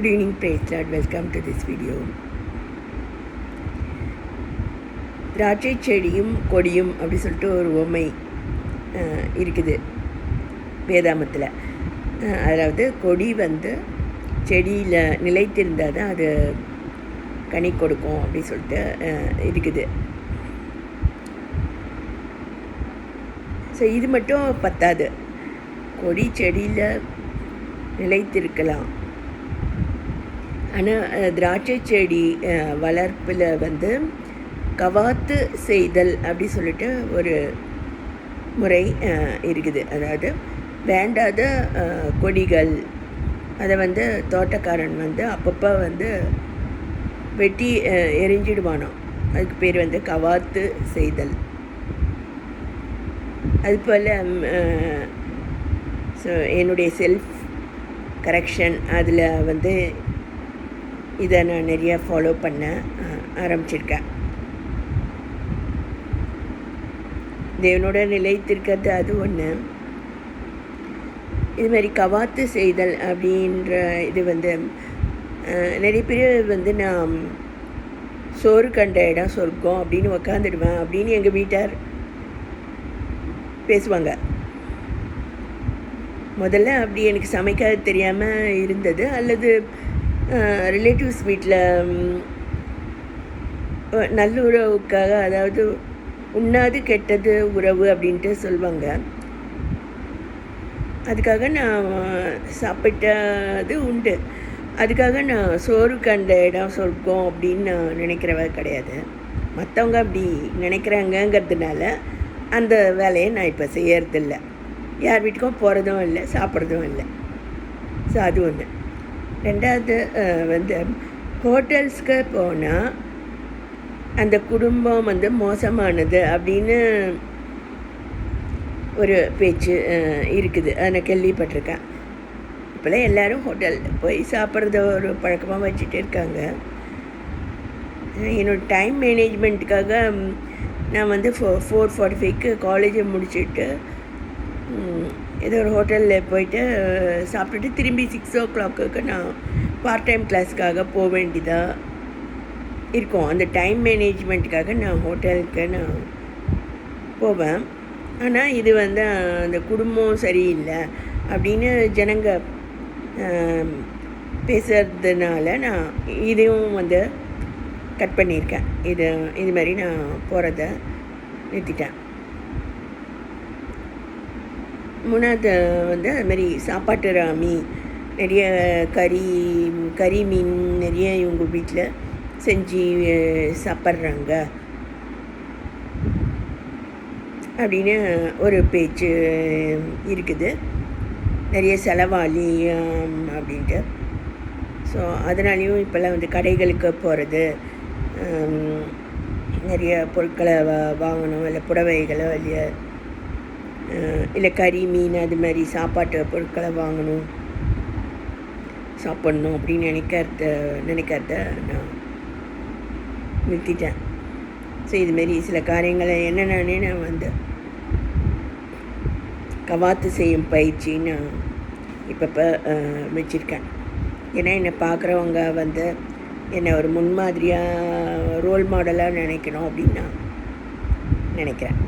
Good evening, praise Lord. Welcome to this video. திராட்சை செடியும் கொடியும் அப்படி சொல்லிட்டு ஒரு உவமை இருக்குது வேதாமத்தில் அதாவது கொடி வந்து செடியில் நிலைத்திருந்தால் தான் அது கனி கொடுக்கும் அப்படி சொல்லிட்டு இருக்குது ஸோ இது மட்டும் பத்தாது கொடி செடியில் நிலைத்திருக்கலாம் ஆனால் திராட்சை செடி வளர்ப்பில் வந்து கவாத்து செய்தல் அப்படி சொல்லிட்டு ஒரு முறை இருக்குது. அதாவது வேண்டாத கொடிகள் அதை வந்து தோட்டக்காரன் வந்து அப்பப்போ வந்து வெட்டி எரிஞ்சிடுவானோ. அதுக்கு பேர் வந்து கவாத்து செய்தல். அது போல் ஸோ என்னுடைய செல்ஃப் கரெக்ஷன் அதில் வந்து இதை நான் நிறைய ஃபாலோ பண்ண ஆரம்பிச்சிருக்கேன். தேவனோட நிலைத்திருக்கிறது அது ஒன்று இது மாதிரி கவாத்து செய்தல் அப்படின்ற இது வந்து நிறைய பேர் வந்து நான் சோறு கண்ட இடம் சொர்க்கம் அப்படின்னு உக்காந்துடுவேன் அப்படின்னு எங்கள் வீட்டார் பேசுவாங்க. முதல்ல அப்படி எனக்கு சமைக்க தெரியாமல் இருந்தது. அல்லது ரிலேட்டிவ்ஸ் வீட்டில் நல்லுறவுக்காக அதாவது உண்ணாது கெட்டது உறவு அப்படின்ட்டு சொல்லுவாங்க அதுக்காக நான் சாப்பிட்டது உண்டு. அதுக்காக நான் சோறுக்கு அந்த இடம் சொர்க்கம் அப்படின்னு நான் நினைக்கிறவ கிடையாது. மற்றவங்க அப்படி நினைக்கிறாங்கங்கிறதுனால அந்த வேலையை நான் இப்போ செய்யறதில்லை. யார் வீட்டுக்கும் போகிறதும் இல்லை சாப்பிட்றதும் இல்லை. ஸோ அது ஒன்று ரெண்டாவது வந்து ஹோட்டல்ஸ்க்கு போனால் அந்த குடும்பம் வந்து மோசமானது அப்படின்னு ஒரு பேச்சு இருக்குது. அதை நான் கேள்விப்பட்டிருக்கேன். இப்போல்லாம் எல்லாரும் ஹோட்டல் போய் சாப்பிட்றத ஒரு பழக்கமாக வச்சுட்டு இருக்காங்க. என்னோட டைம் மேனேஜ்மெண்ட்டுக்காக நான் வந்து ஃபோ ஃபோர் ஃபார்ட்டி ஃபைவ்க்கு காலேஜை முடிச்சுட்டு ஏதோ ஒரு ஹோட்டலில் போயிட்டு சாப்பிட்டுட்டு திரும்பி சிக்ஸ் ஓ கிளாக்கு நான் பார்ட் டைம் கிளாஸ்க்காக போக வேண்டியதாக இருக்கும். அந்த டைம் மேனேஜ்மெண்ட்டுக்காக நான் ஹோட்டலுக்கு நான் போவேன். ஆனால் இது வந்து அந்த குடும்பம் சரியில்லை அப்படின்னு ஜனங்க பேசுறதுனால நான் இதையும் வந்து கட் பண்ணியிருக்கேன். இது இது மாதிரி நான் போகிறத நிறுத்திட்டேன். மூணாவது வந்து அது மாதிரி சாப்பாட்டு ராமி நிறைய கறி கறி மீன் நிறைய இவங்க வீட்டில் செஞ்சு சாப்பிட்றாங்க. அப்படின்னு ஒரு பேச்சு இருக்குது. நிறைய செலவாளி அப்படின்ட்டு. ஸோ அதனாலேயும் இப்போல்லாம் வந்து கடைகளுக்கு போகிறது நிறைய பொருட்களை வா வாங்கணும் இல்லை புடவைகளோ இல்லையா இல்லை கறி மீன் அது மாதிரி சாப்பாட்டு பொருட்களை வாங்கணும். சாப்பிட்ணும் அப்படின்னு நினைக்கிறத நினைக்கிறத நான் நிறுத்திட்டேன். ஸோ இதுமாரி சில காரியங்களை என்னென்னே நான் வந்து கவாத்து செய்யும் பயிற்சி நான் இப்பப்போ வச்சுருக்கேன். ஏன்னா என்னை பார்க்குறவங்க வந்து என்னை ஒரு முன்மாதிரியாக ரோல் மாடலாக நினைக்கணும் அப்படின்னு நான் நினைக்கிறேன்.